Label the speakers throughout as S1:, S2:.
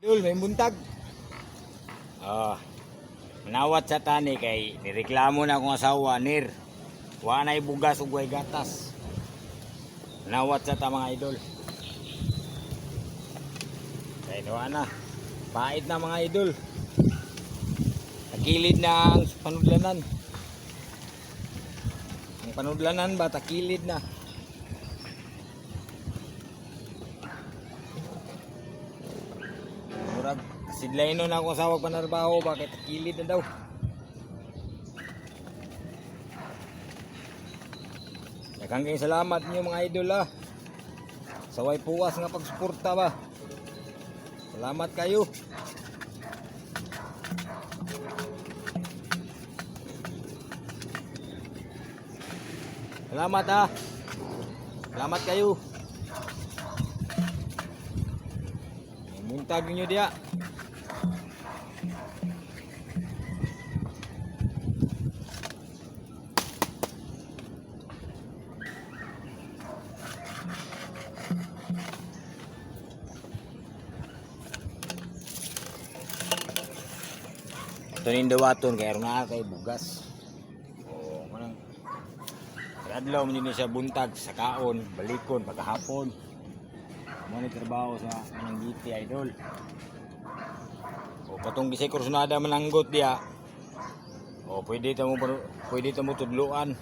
S1: Dul, may buntag. Ah. Manawat sa tani kay nireklamo na akong asawa nir. Wa na bugas ug way gatas. Manawat sa ta mga idol. Kay nawa na. Pait na mga idol. Takilid na ang panudlanan. Ang panudlanan ba takilid na. Sidlayno na akong asawa panarbaho bakit kilid na daw. Daghang salamat niyo mga idol ah. Sa way puwas nga pagsuporta ba. Salamat kayo. Salamat ah. Salamat kayo. Muntag nyo dia. Ito ning dawaton kay aron kay bugas. O manang Adlaw man yun siya buntag sa kaon, balikon pagkahapon. Mo ni trabaho sa anong giti idol. O katong gisay kursunada mananggot diya. O pwede ta mo pwede ta mo tudluan.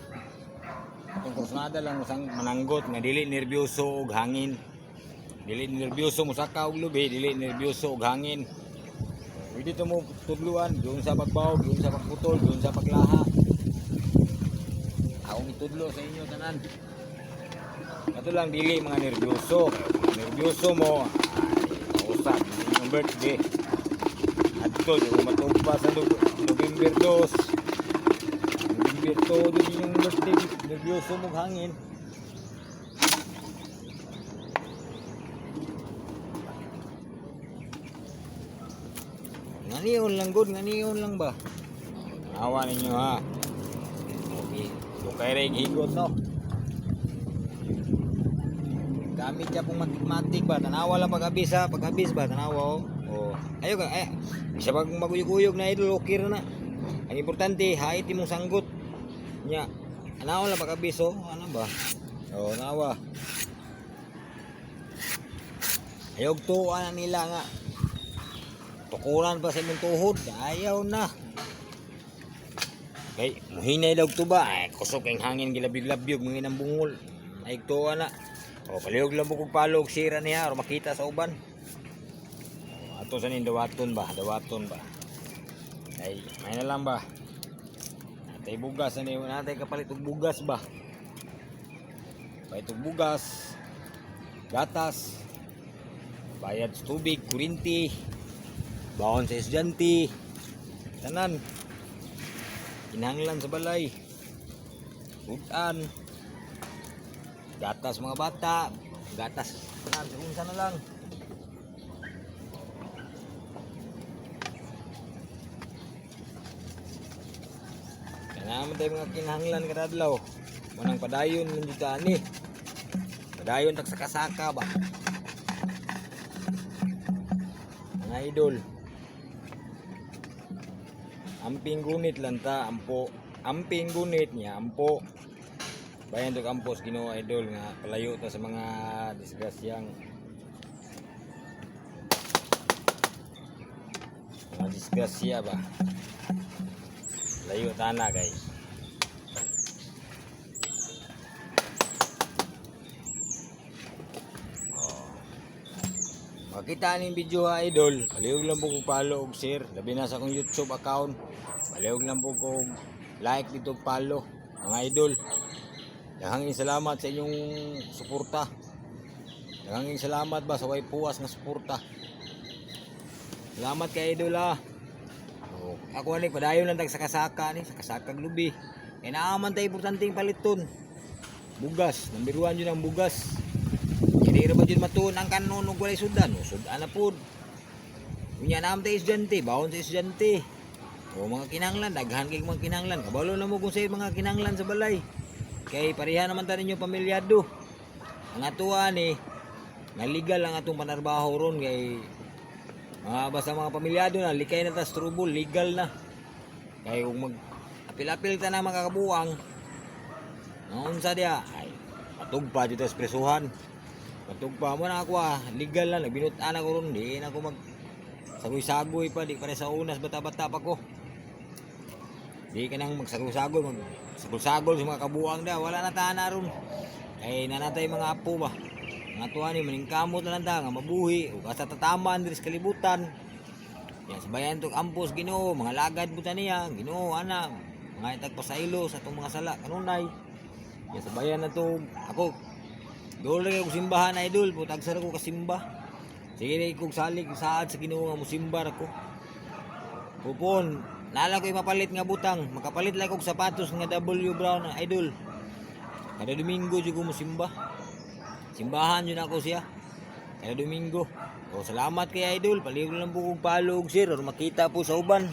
S1: Katong kursunada lang usang mananggot nga dili nervyoso og hangin. Dili nervyoso mo saka og lubi, dili nervyoso og hangin. Ta mo tudluan doon sa pagbawog, doon sa pagputol, doon sa paglaha. Akong itudlo sa inyo tanan. Ato lang dili mga nervyoso. Nervyoso mo, usap, yung birthday. Ato, yung matumpa sa Nov- November 2. November 2, din yung birthday. Nervyoso mo hangin. Nganiyon lang good, nganiyon lang ba? Awa ninyo ha. Okay. Dukay rin higot no. Gamit siya pong matik-matik ba? Tanawa lang pag-abis ha. Pag-abis ba? Tanawa oh. oh. Ayo ka. Ay, isa pag maguyog-uyog na idol, okay na. Ang importante, hait mong sanggot. Nya. Tanawa lang pag-abis oh. Ano ba? Oh, nawa. Ayog tuwa na nila nga. Tukuran pa sa imong tuhod. Ayaw na. Kay, muhinay daw to ba? Ay, kusok ang hangin gilabig-labyog, mga inang bungol. Ay, tuwa na. O, palihog lang bukog palog, sira niya, o makita sa uban. O, ato sa nin, dawaton ba? Dawaton ba? Ay, may na lang ba? Natay bugas, yun? Natay kapalit og bugas ba? Palit og bugas, gatas, bayad sa tubig, kurinti, baon sa estudyante, tanan, kinahanglan sa balay, utan, gatas mga bata, gatas, tanan, unsa na lang. Kailangan tayo mga kinahanglan kada adlaw. Manang padayon man dito ani. Padayon tak sakasaka ba. Mga idol. Amping gunit lang ta, ampo. Amping gunit niya, ampo. Bayan to kampos Ginoo idol nga palayo ta sa mga disgrasyang mga disgrasya ba. Layo tana guys. Makita ning video ha idol, palihog lang po kong follow og share, labi na sa akong YouTube account. Palihog lang po kong like dito follow mga idol. Daghang salamat sa inyong suporta. Daghang salamat ba sa way puwas nga suporta. Salamat kay idol ha. Oh, ako ani padayon lang tag sakasaka ni sakasaka lubi. Kaya naaman tayo importanteng paliton. Bugas, number 1 yun ang bugas. Hindi ra ba yun matuon ang kanon ug walay sudan? O sudan na pud. Unya naam tayo estudyante, bawon sa estudyante. O mga kinanglan, daghan kay mga kinanglan. Kabalo na mo kung sa mga kinanglan sa balay. Kay pareha naman ta ninyo pamilyado. Ang atuwa ni, nga legal ang atong panarbaho ron kay Mga basta mga pamilyado na, likay na ta strubol, legal na. Kaya kung mag apil-apil ta na makakabuang, noon sa dia, ay, patugpa dito sa presuhan. Patugpa mo na ako ah, legal na, nagbinutan ako ron, di na ako mag sagoy-sagoy pa, di pa rin sa unas, bata-bata pa ko. Di ka nang magsagoy-sagoy, mag sagol-sagol sa mga kabuang da, wala na tana ron. Kaya nanatay mga apo ba. Mga tuwa ni, maningkamot na lang ta, nga mabuhi, o kasa tataman, diri sa kalibutan. Yan, sabayan to ampos ginoo, mga lagad buta niya, ginoo, ana, mga itag pasaylo sa itong mga sala, kanunay. Yan, sabayan na to, ako, doon rin ako simbahan na idol, putag sa ko kasimba. Sige rin kong salig, saad sa ginoo nga musimbar ako. Pupon, nala ko mapalit nga butang, makapalit lang kong sapatos nga W Brown na idol. Kada Domingo jud ko musimba. Simbahan yun ako siya. Kada Domingo. O salamat kay idol, paliw lang po kong follow og share or makita po sa uban.